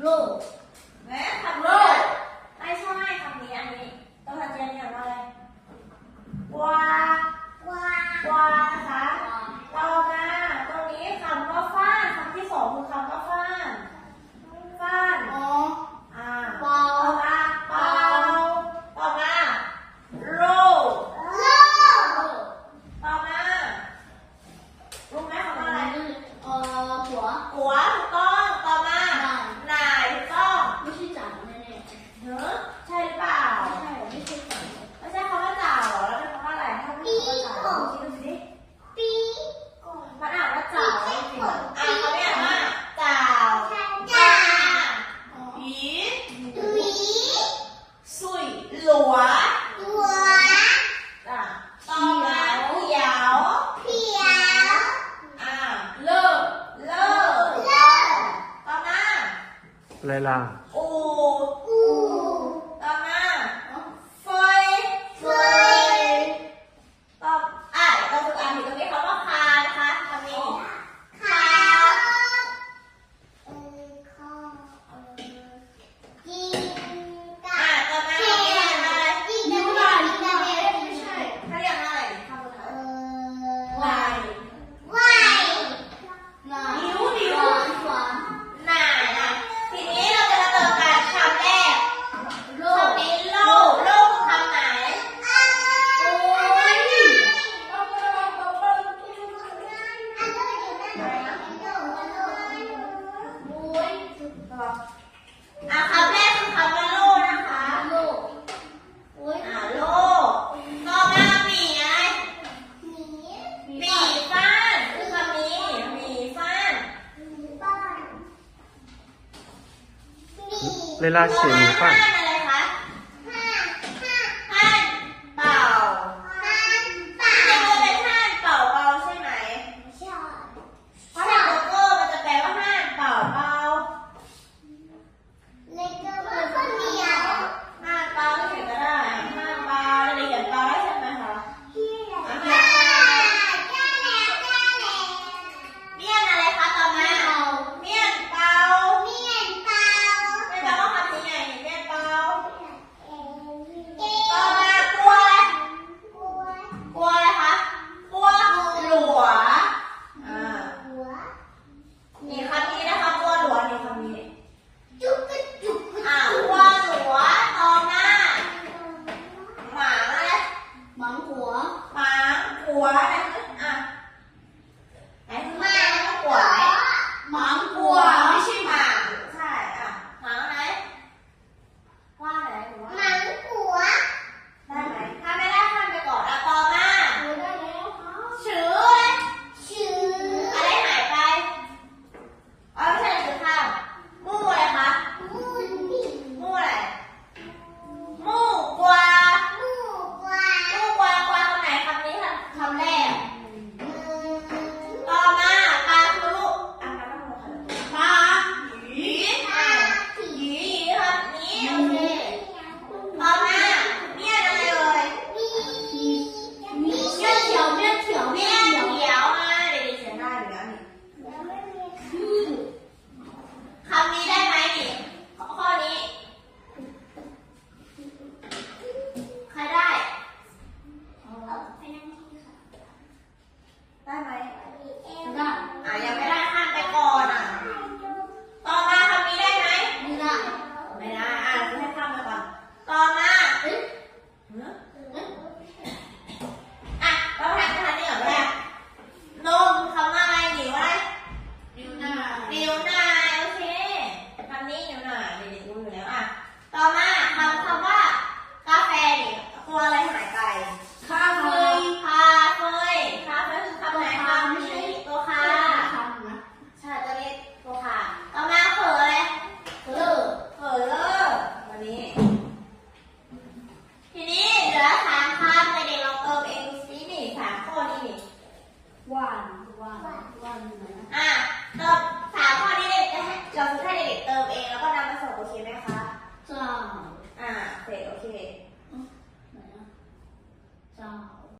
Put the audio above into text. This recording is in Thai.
Roll. 来啦。 เ拉ล米饭。on. ต่อมาคำคำว่ากาแฟนี่ยตัวอะไรหายไปคาเฟ่คาเฟ่คาเฟ่คือคำไหนคำไม่ใช่ตัวคาใช่ตัวนี้ตัวคาต่อมาเผลออะไรเผลอเผลอวันนี้ ทีนี้เหลือสามคำในเด็กลองเติมเองดูสินี่สามข้อนี่นี่หวานหวานหวานอะเติมสามข้อนี้เด็กจะให้เดี๋ยให้เด็กเติมเองแล้วก็นำมาส่งโอเคไหมคะ